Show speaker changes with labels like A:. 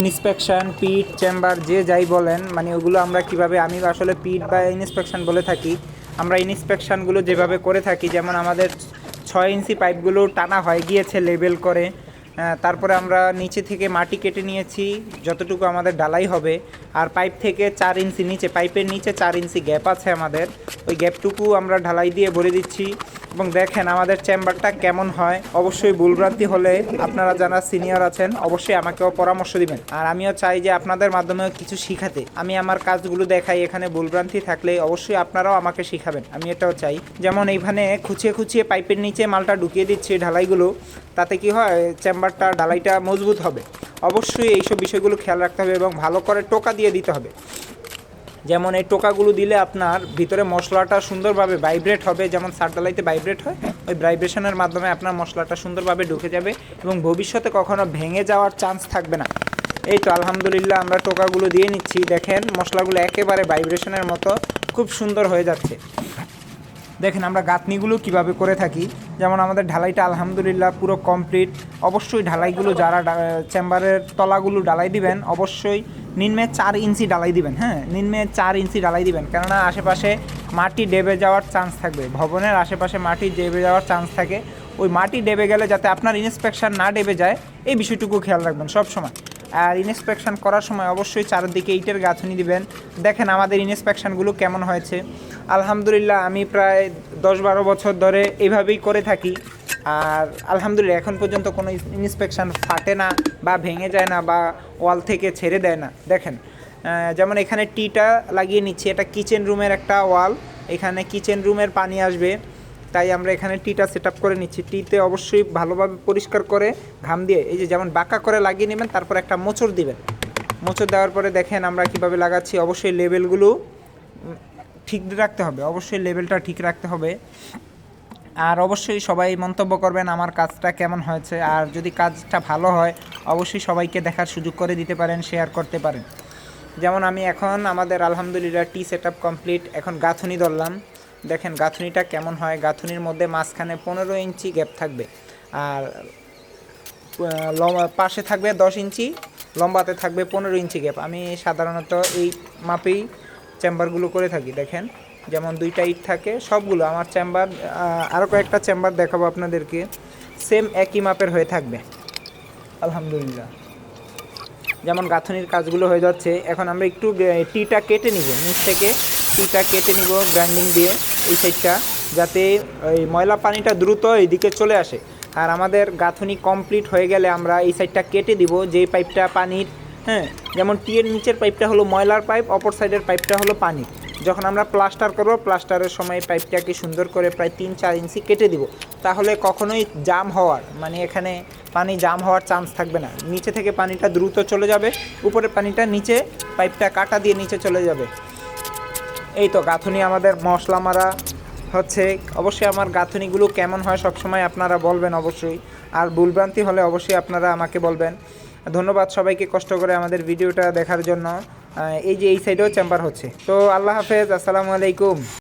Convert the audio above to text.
A: Inspection পিট chamber, যে যাই বলেন মানে ওগুলো আমরা কীভাবে, আমি আসলে পিট বা ইন্সপেকশন বলে থাকি, আমরা ইন্সপেকশনগুলো যেভাবে করে থাকি, যেমন আমাদের ছয় ইঞ্চি পাইপগুলো টানা হয়ে, গিয়েছে লেবেল করে তারপরে আমরা নিচে থেকে মাটি কেটে নিয়েছি, যতটুকু আমাদের ডালাই হবে, আর পাইপ থেকে চার ইঞ্চি নিচে, পাইপের নিচে চার ইঞ্চি গ্যাপ আছে আমাদের, ওই গ্যাপটুকু আমরা ঢালাই দিয়ে ভরে দিচ্ছি। এবং দেখেন আমাদের চেম্বারটা কেমন হয়। অবশ্যই ভুলভ্রান্তি হলে আপনারা যারা সিনিয়র আছেন, অবশ্যই আমাকেও পরামর্শ দিবেন। আর আমিও চাই যে আপনাদের মাধ্যমেও কিছু শিখাতে। আমি আমার কাজগুলো দেখাই, এখানে ভুলভ্রান্তি থাকলে অবশ্যই আপনারাও আমাকে শিখাবেন। আমি এটাও চাই। যেমন এইখানে খুঁচিয়ে খুঁচিয়ে পাইপের নিচে মালটা ঢুকিয়ে দিচ্ছি ঢালাইগুলো, তাতে কি হয়, চেম্বারটা ঢালাইটা মজবুত হবে। অবশ্যই এইসব বিষয়গুলো খেয়াল রাখতে হবে এবং ভালো করে টোকা দিয়ে দিতে হবে। যেমন এই টোকাগুলো দিলে আপনার ভিতরে মশলাটা সুন্দরভাবে ভাইব্রেট হবে, যেমন সারডালাইতে ভাইব্রেট হয়, ওই ভাইব্রেশনের মাধ্যমে আপনার মশলাটা সুন্দরভাবে ঢুকে যাবে এবং ভবিষ্যতে কখনো ভেঙে যাওয়ার চান্স থাকবে না। এই তো আলহামদুলিল্লাহ আমরা টোকাগুলো দিয়ে নিচ্ছি। দেখেন মশলাগুলো একেবারে ভাইব্রেশনের মতো খুব সুন্দর হয়ে যাচ্ছে। দেখেন আমরা গাঁথনিগুলো কীভাবে করে থাকি। যেমন আমাদের ঢালাইটা আলহামদুলিল্লাহ পুরো কমপ্লিট অবশ্যই ঢালাইগুলো যারা চেম্বারের তলাগুলো ঢালাই দিবেন, অবশ্যই নিম্নে চার ইঞ্চি ঢালাই দিবেন হ্যাঁ? নিম্নে চার ইঞ্চি ঢালাই দিবেন, কেননা আশেপাশে মাটি ডেবে যাওয়ার চান্স থাকবে। ভবনের আশেপাশে মাটি ডেবে যাওয়ার চান্স থাকে। ওই মাটি ডেবে গেলে যাতে আপনার ইন্সপেকশন না ডেবে যায়, এই বিষয়টুকু খেয়াল রাখবেন সব সময়। আর ইন্সপেকশন করার সময় অবশ্যই চারদিকে ইটের গাঁথনি দিবেন। দেখেন আমাদের ইন্সপেকশনগুলো কেমন হয়েছে। আলহামদুলিল্লাহ, আমি প্রায় দশ বারো বছর ধরে এইভাবেই করে থাকি। আর আলহামদুলিল্লাহ, এখন পর্যন্ত কোনো ইন্সপেকশন ফাটে না বা ভেঙে যায় না বা ওয়াল থেকে ছেড়ে দেয় না। দেখেন যেমন এখানে টিটা লাগিয়ে নিচ্ছি, এটা কিচেন রুমের একটা ওয়াল এখানে কিচেন রুমের পানি আসবে, তাই আমরা এখানে টিটা সেট করে নিচ্ছি। টিতে অবশ্যই ভালোভাবে পরিষ্কার করে ঘাম দিয়ে, এই যে যেমন বাঁকা করে লাগিয়ে নেবেন, তারপর একটা মোচড় দিবেন। মোচড় দেওয়ার পরে দেখেন আমরা কীভাবে লাগাচ্ছি, অবশ্যই লেভেলগুলো ঠিক রাখতে হবে, অবশ্যই লেভেলটা ঠিক রাখতে হবে। আর অবশ্যই সবাই মন্তব্য করবেন আমার কাজটা কেমন হয়েছে। আর যদি কাজটা ভালো হয়, অবশ্যই সবাইকে দেখার সুযোগ করে দিতে পারেন শেয়ার করতে পারেন। যেমন আমি এখন আমাদের আলহামদুলিল্লাহ টি সেট কমপ্লিট এখন গাঁথুনি ধরলাম। দেখেন গাঁথুনিটা কেমন হয়, গাঁথুনির মধ্যে মাঝখানে পনেরো ইঞ্চি গ্যাপ থাকবে। আর পাশে থাকবে দশ ইঞ্চি, লম্বাতে থাকবে পনেরো ইঞ্চি গ্যাপ আমি সাধারণত এই মাপেই চেম্বারগুলো করে থাকি, দেখেন। যেমন দুইটা ইট থাকে, সবগুলো আমার চেম্বার আরও কয়েকটা চেম্বার দেখাবো আপনাদেরকে। সেম একই মাপের হয়ে থাকবে। আলহামদুলিল্লাহ। যেমন গাঁথনির কাজগুলো হয়ে যাচ্ছে, এখন আমরা একটু টিটা কেটে নিব, নিচ থেকে টিটা কেটে নিব গ্রাইন্ডিং দিয়ে এই সাইডটা, যাতে ওই ময়লা পানিটা দ্রুত এইদিকে চলে আসে। আর আমাদের গাঁথনি কমপ্লিট হয়ে গেলে আমরা এই সাইডটা কেটে দিব, যেই পাইপটা পানির হ্যাঁ যেমন টিয়ের নিচের পাইপটা হলো ময়লার পাইপ, অপর সাইডের পাইপটা হলো পানি। যখন আমরা প্লাস্টার করব, প্লাস্টারের সময় পাইপটাকে সুন্দর করে প্রায় তিন চার ইঞ্চি কেটে দিব। তাহলে কখনোই জাম হওয়ার মানে এখানে পানি জাম হওয়ার চান্স থাকবে না। নিচে থেকে পানিটা দ্রুত চলে যাবে, উপরের পানিটা নিচে, পাইপটা কাটা দিয়ে নিচে চলে যাবে। এই তো গাঁথুনি আমাদের মশলা মারা হচ্ছে। অবশ্যই আমার গাঁথুনিগুলো কেমন হয় সবসময় আপনারা বলবেন অবশ্যই। আর ভুলভ্রান্তি হলে অবশ্যই আপনারা আমাকে বলবেন। ধন্যবাদ সবাইকে কষ্ট করে আমাদের ভিডিওটা দেখার জন্য। এই যে এই সাইডেও চেম্বার হচ্ছে। তো আল্লাহ হাফেজ, আসসালামু আলাইকুম।